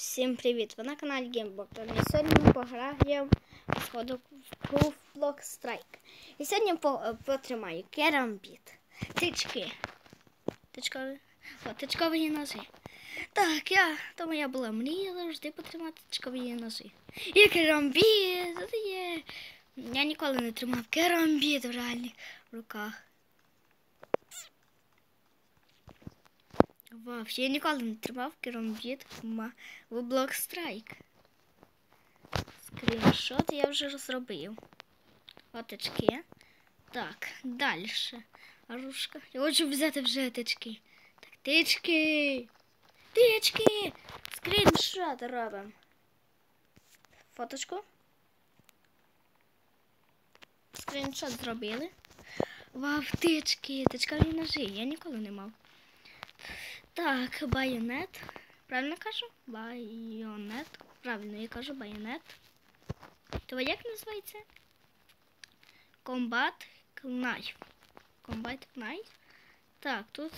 Всім привіт! Ви на каналі GameBox. І сьогодні ми пограємо в Proof Block Strike. І сьогодні по, потримаю керамбіт. Тички. Тичкові. О, тичкові ножі. Так, я, то моя була мрія завжди потримати тичкові ножі. І керамбіт! Я ніколи не тримав керамбіт в реальних руках. Вау, я ніколи не тримав керамбіт в Strike. Скріншот я вже розробив. Отечки. Так, далі. Арушка. Я хочу взяти вже тички. Так, тички. Тички. Скріншот робимо. Фоточку. Скріншот зробили. Вау, тички. Тичкові ножі. Я ніколи не мав. Так, байонет. Правильно кажу? Байонет. Правильно, я кажу байонет. То як називається? Комбат Knife. Комбат Knife. Так, тут.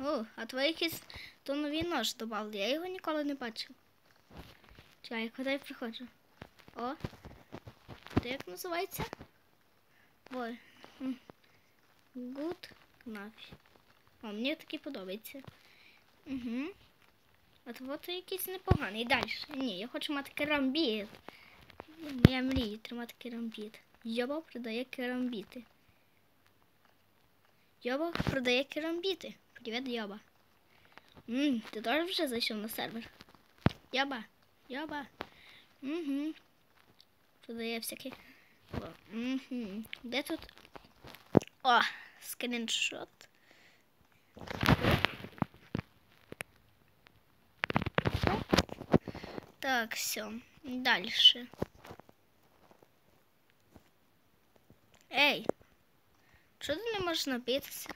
О, а твої якийсь то новий нож додали. Я його ніколи не бачив. Чекай, я приходжу? О. Це як називається? Ой. Good Knife. О, мені такий подобається. Угу. От от якийсь непоганий. Далі. Ні, я хочу мати керамбіт. Моя мрія тримати керамбіт. Йоба продає керамбіти. Йоба продає керамбіти. Привіт, Йоба. Ммм, ти теж вже зайшов на сервер. Йоба. Йоба. Угу. Продає всякі. Угу. Де тут? О, скріншот. Так, все. Дальше. Ей, чого ти не можеш набитися?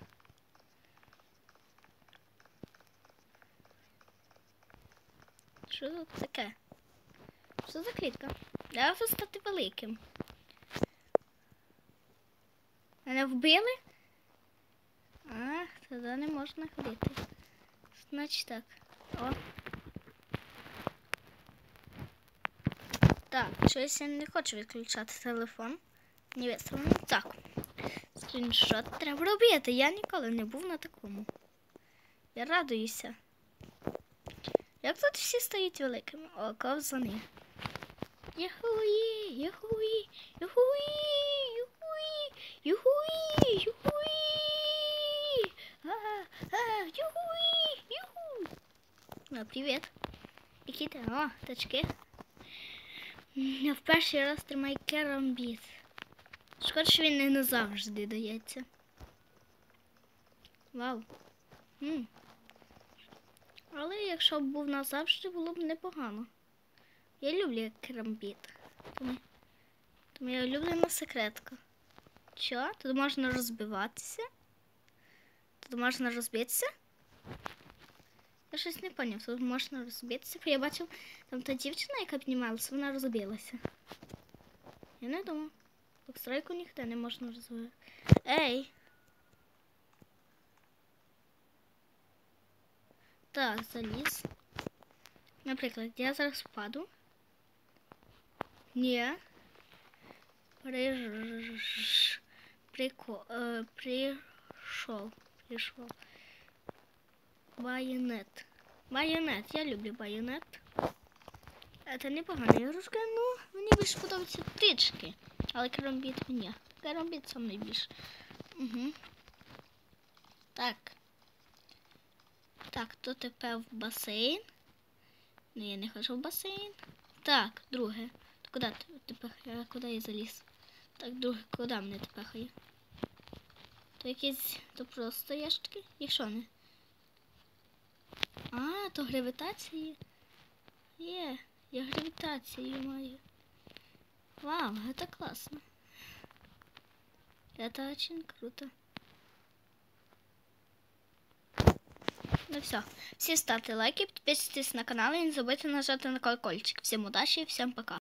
Що тут таке? Що за клітка? Треба стати великим. Мене вбили? А, тоді не можна ходити. Значить так. О. Так, щось я не хочу відключати телефон. Виставлено. Так. Скріншот треба робити. Я ніколи не був на такому. Я радуюся. Як тут всі стають великими? О, ковзани. Юхуї, юхуї, юхуї, юхуї, юхуї, юхуї. Юхуї, юху. Ну, привіт. Які ти? О, тачки. Я в перший раз тримаю керамбіт. Шкода, що він не назавжди дається. Вау. М. Але якщо б був назавжди, було б непогано. Я люблю керамбіт. Тому, тому я улюблена секретка. Що? Тут можна розбиватися? Тут можна розбитися? Я щось не поняв, тут можна розбитися, бо я бачив, там та дівчина, яка піднімалася, вона розбилася. Я не думав. Стройку ніхто не можна розвивати. Ей! Так, заліз. Наприклад, я зараз впаду. Ні. Приж... Прико... Е, прийшов. Прийшов. Байонет. Байонет. Я люблю байонет. Це непогана ігрушка, ну мені більше подобаються птички. Але керамбіт мені. Керамбіт сам найбільше. Угу. Так. Так, то тепер в басейн. Ну, я не хочу в басейн. Так, друге. Куди тепер? Куди я заліз? Так, друге, куди мене тепер? То якісь, то просто ящики? Якщо не. А, то гравітації. Є, я гравітацію маю. Вау, это классно. Это очень круто. Ну все. Всі ставте лайки, підписуйтесь на канал і не забудьте нажати на колокольчик. Всім удачі і всім пока.